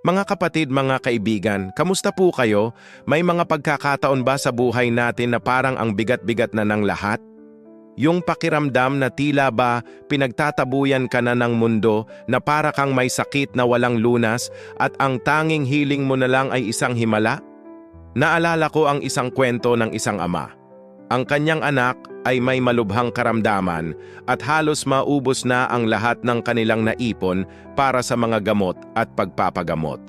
Mga kapatid, mga kaibigan, kamusta po kayo? May mga pagkakataon ba sa buhay natin na parang ang bigat-bigat na ng lahat? Yung pakiramdam na tila ba pinagtatabuyan ka na ng mundo na para kang may sakit na walang lunas at ang tanging hiling mo na lang ay isang himala? Naalala ko ang isang kwento ng isang ama. Ang kanyang anak ay may malubhang karamdaman at halos maubos na ang lahat ng kanilang naipon para sa mga gamot at pagpapagamot.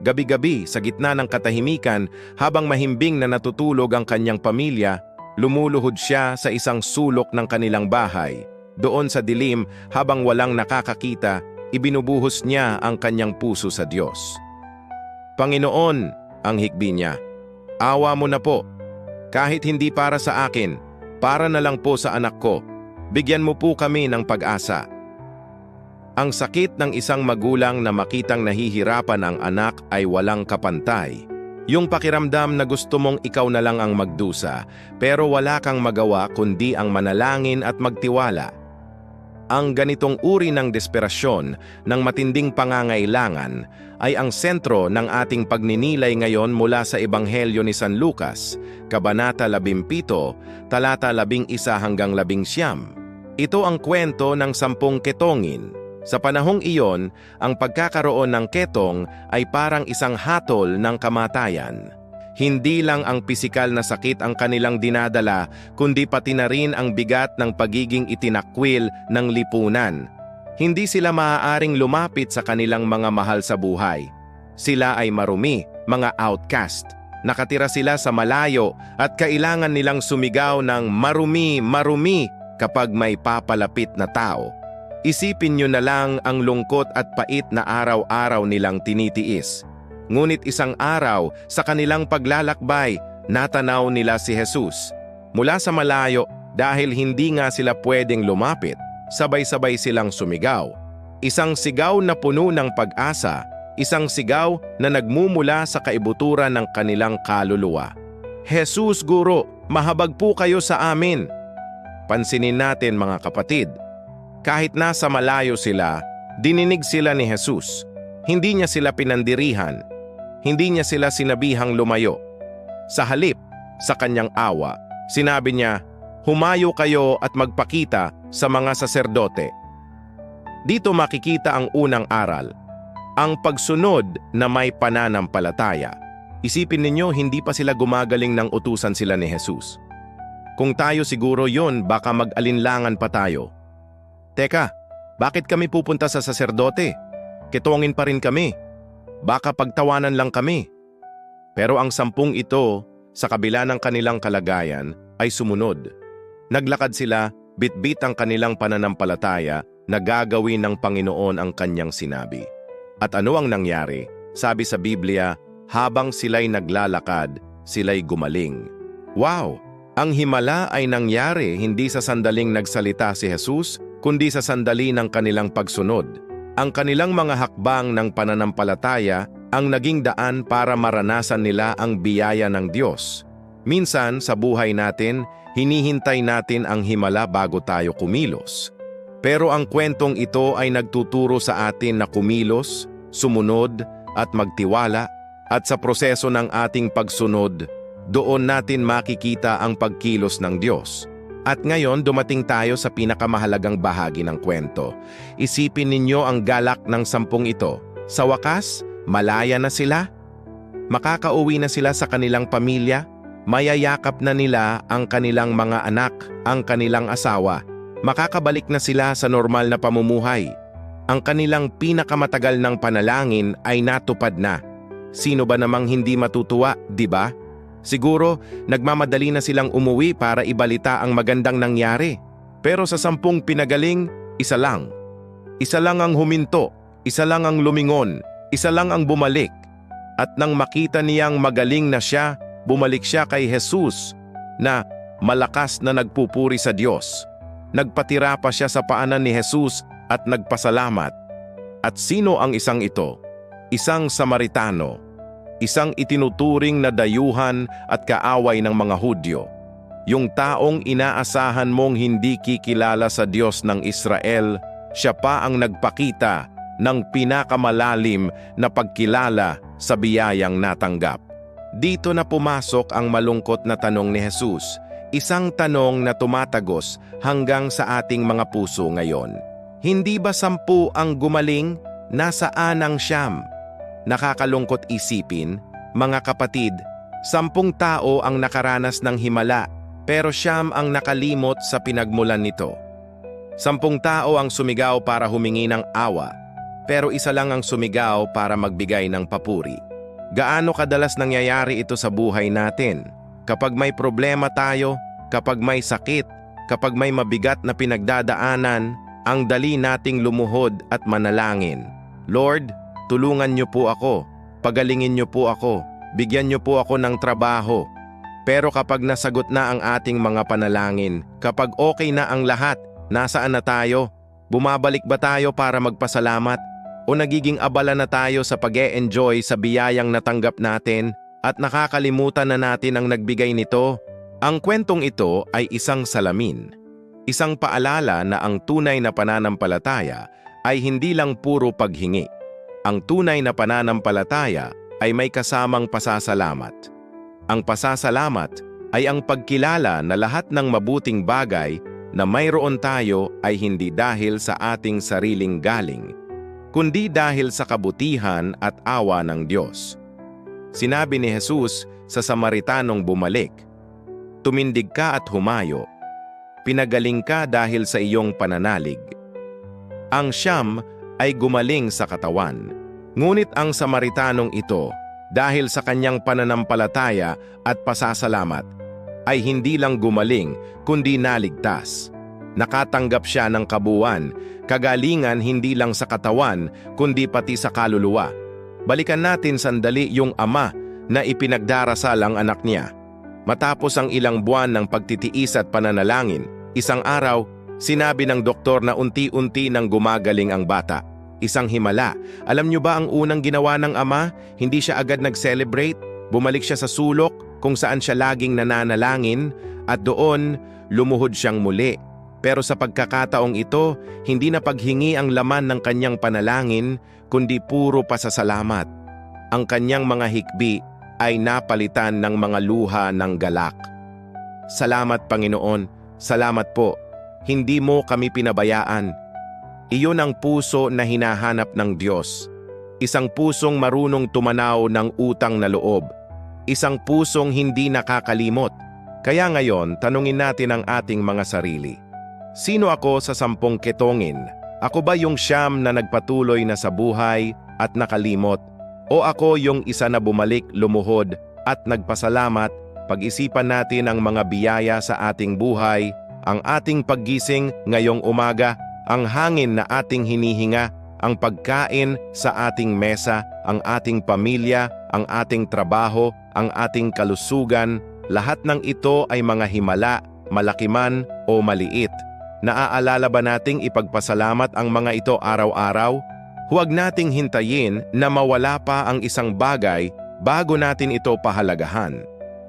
Gabi-gabi sa gitna ng katahimikan habang mahimbing na natutulog ang kanyang pamilya, lumuluhod siya sa isang sulok ng kanilang bahay. Doon sa dilim habang walang nakakakita, ibinubuhos niya ang kanyang puso sa Diyos. Panginoon, ang hikbi niya, awa mo na po. Kahit hindi para sa akin, para na lang po sa anak ko. Bigyan mo po kami ng pag-asa. Ang sakit ng isang magulang na makitang nahihirapan ang anak ay walang kapantay. Yung pakiramdam na gusto mong ikaw na lang ang magdusa, pero wala kang magawa kundi ang manalangin at magtiwala. Ang ganitong uri ng desperasyon ng matinding pangangailangan ay ang sentro ng ating pagninilay ngayon mula sa Ebanghelyo ni San Lucas, Kabanata 17, talata 11 hanggang 11. Ito ang kwento ng sampung ketongin. Sa panahong iyon, ang pagkakaroon ng ketong ay parang isang hatol ng kamatayan. Hindi lang ang pisikal na sakit ang kanilang dinadala, kundi pati na rin ang bigat ng pagiging itinakwil ng lipunan. Hindi sila maaaring lumapit sa kanilang mga mahal sa buhay. Sila ay marumi, mga outcast. Nakatira sila sa malayo at kailangan nilang sumigaw ng marumi, marumi kapag may papalapit na tao. Isipin nyo na lang ang lungkot at pait na araw-araw nilang tinitiis. Ngunit isang araw, sa kanilang paglalakbay, natanaw nila si Jesus. Mula sa malayo, dahil hindi nga sila pwedeng lumapit, sabay-sabay silang sumigaw. Isang sigaw na puno ng pag-asa, isang sigaw na nagmumula sa kaibuturan ng kanilang kaluluwa. Jesus, Guro, mahabag po kayo sa amin. Pansinin natin mga kapatid, kahit nasa malayo sila, dininig sila ni Jesus. Hindi niya sila pinandirihan, hindi niya sila sinabihang lumayo. Sa halip, sa kanyang awa, sinabi niya, Humayo kayo at magpakita sa mga saserdote. Dito makikita ang unang aral, ang pagsunod na may pananampalataya. Isipin ninyo, hindi pa sila gumagaling ng utusan sila ni Jesus. Kung tayo siguro yon, baka mag-alinlangan pa tayo. Teka, bakit kami pupunta sa saserdote? Kitongin pa rin kami. Baka pagtawanan lang kami. Pero ang sampung ito, sa kabila ng kanilang kalagayan, ay sumunod. Naglakad sila, bitbit ang kanilang pananampalataya na gagawin ng Panginoon ang kanyang sinabi. At ano ang nangyari? Sabi sa Biblia, habang sila'y naglalakad, sila'y gumaling. Wow! Ang himala ay nangyari hindi sa sandaling nagsalita si Jesus, kundi sa sandali ng kanilang pagsunod. Ang kanilang mga hakbang ng pananampalataya ang naging daan para maranasan nila ang biyaya ng Diyos. Minsan sa buhay natin, hinihintay natin ang himala bago tayo kumilos. Pero ang kwentong ito ay nagtuturo sa atin na kumilos, sumunod at magtiwala at sa proseso ng ating pagsunod, doon natin makikita ang pagkilos ng Diyos. At ngayon dumating tayo sa pinakamahalagang bahagi ng kwento. Isipin ninyo ang galak ng sampung ito. Sa wakas, malaya na sila. Makakauwi na sila sa kanilang pamilya. Mayayakap na nila ang kanilang mga anak, ang kanilang asawa. Makakabalik na sila sa normal na pamumuhay. Ang kanilang pinakamatagal ng panalangin ay natupad na. Sino ba namang hindi matutuwa, di ba? Siguro, nagmamadali na silang umuwi para ibalita ang magandang nangyari. Pero sa sampung pinagaling, isa lang. Isa lang ang huminto, isa lang ang lumingon, isa lang ang bumalik. At nang makita niyang magaling na siya, bumalik siya kay Jesus na malakas na nagpupuri sa Diyos. Nagpatira pa siya sa paanan ni Jesus at nagpasalamat. At sino ang isang ito? Isang Samaritano isang itinuturing na dayuhan at kaaway ng mga Hudyo. Yung taong inaasahan mong hindi kikilala sa Diyos ng Israel, siya pa ang nagpakita ng pinakamalalim na pagkilala sa biyayang natanggap. Dito na pumasok ang malungkot na tanong ni Jesus, isang tanong na tumatagos hanggang sa ating mga puso ngayon. Hindi ba sampu ang gumaling? Nasaan ang siyam? Nakakalungkot isipin, mga kapatid, sampung tao ang nakaranas ng himala, pero siyam ang nakalimot sa pinagmulan nito. Sampung tao ang sumigaw para humingi ng awa, pero isa lang ang sumigaw para magbigay ng papuri. Gaano kadalas nangyayari ito sa buhay natin? Kapag may problema tayo, kapag may sakit, kapag may mabigat na pinagdadaanan, ang dali nating lumuhod at manalangin. Lord, tulungan niyo po ako, pagalingin niyo po ako, bigyan niyo po ako ng trabaho. Pero kapag nasagot na ang ating mga panalangin, kapag okay na ang lahat, nasaan na tayo? Bumabalik ba tayo para magpasalamat? O nagiging abala na tayo sa pag enjoy sa biyayang natanggap natin at nakakalimutan na natin ang nagbigay nito? Ang kwentong ito ay isang salamin. Isang paalala na ang tunay na pananampalataya ay hindi lang puro paghingi. Ang tunay na pananampalataya ay may kasamang pasasalamat. Ang pasasalamat ay ang pagkilala na lahat ng mabuting bagay na mayroon tayo ay hindi dahil sa ating sariling galing, kundi dahil sa kabutihan at awa ng Diyos. Sinabi ni Jesus sa Samaritanong bumalik, Tumindig ka at humayo, pinagaling ka dahil sa iyong pananalig. Ang siyam ay gumaling sa katawan, ngunit ang Samaritanong ito, dahil sa kanyang pananampalataya at pasasalamat, ay hindi lang gumaling kundi naligtas. Nakatanggap siya ng kabuuan, kagalingan hindi lang sa katawan kundi pati sa kaluluwa. Balikan natin sandali yung ama na ipinagdarasal ang anak niya. Matapos ang ilang buwan ng pagtitiis at pananalangin, isang araw, sinabi ng doktor na unti-unti nang gumagaling ang bata. Isang himala. Alam niyo ba ang unang ginawa ng ama? Hindi siya agad nag-celebrate. Bumalik siya sa sulok kung saan siya laging nananalangin at doon lumuhod siyang muli. Pero sa pagkakataong ito, hindi na paghingi ang laman ng kanyang panalangin, kundi puro pasasalamat. Ang kanyang mga hikbi ay napalitan ng mga luha ng galak. Salamat Panginoon, salamat po. Hindi mo kami pinabayaan. Iyon ang puso na hinahanap ng Diyos. Isang pusong marunong tumanaw ng utang na loob. Isang pusong hindi nakakalimot. Kaya ngayon, tanungin natin ang ating mga sarili. Sino ako sa sampung ketongin? Ako ba yung siyam na nagpatuloy na sa buhay at nakalimot? O ako yung isa na bumalik, lumuhod at nagpasalamat pag-isipan natin ang mga biyaya sa ating buhay, ang ating paggising ngayong umaga ang hangin na ating hinihinga, ang pagkain sa ating mesa, ang ating pamilya, ang ating trabaho, ang ating kalusugan, lahat ng ito ay mga himala, malaki man o maliit. Naaalala ba nating ipagpasalamat ang mga ito araw-araw? Huwag nating hintayin na mawala pa ang isang bagay bago natin ito pahalagahan.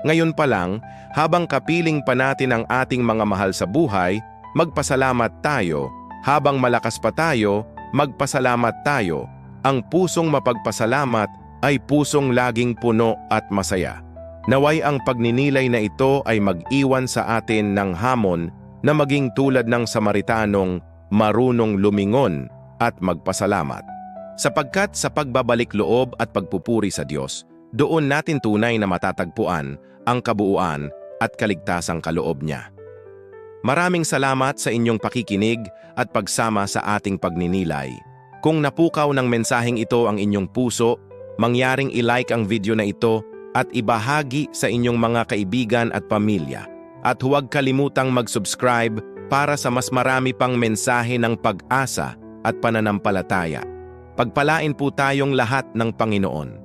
Ngayon pa lang, habang kapiling pa natin ang ating mga mahal sa buhay, magpasalamat tayo habang malakas pa tayo, magpasalamat tayo. Ang pusong mapagpasalamat ay pusong laging puno at masaya. Naway ang pagninilay na ito ay mag-iwan sa atin ng hamon na maging tulad ng Samaritanong marunong lumingon at magpasalamat. Sapagkat sa pagbabalik loob at pagpupuri sa Diyos, doon natin tunay na matatagpuan ang kabuuan at kaligtasang kaloob niya. Maraming salamat sa inyong pakikinig at pagsama sa ating pagninilay. Kung napukaw ng mensaheng ito ang inyong puso, mangyaring i-like ang video na ito at ibahagi sa inyong mga kaibigan at pamilya. At huwag kalimutang mag-subscribe para sa mas marami pang mensahe ng pag-asa at pananampalataya. Pagpalain po tayong lahat ng Panginoon.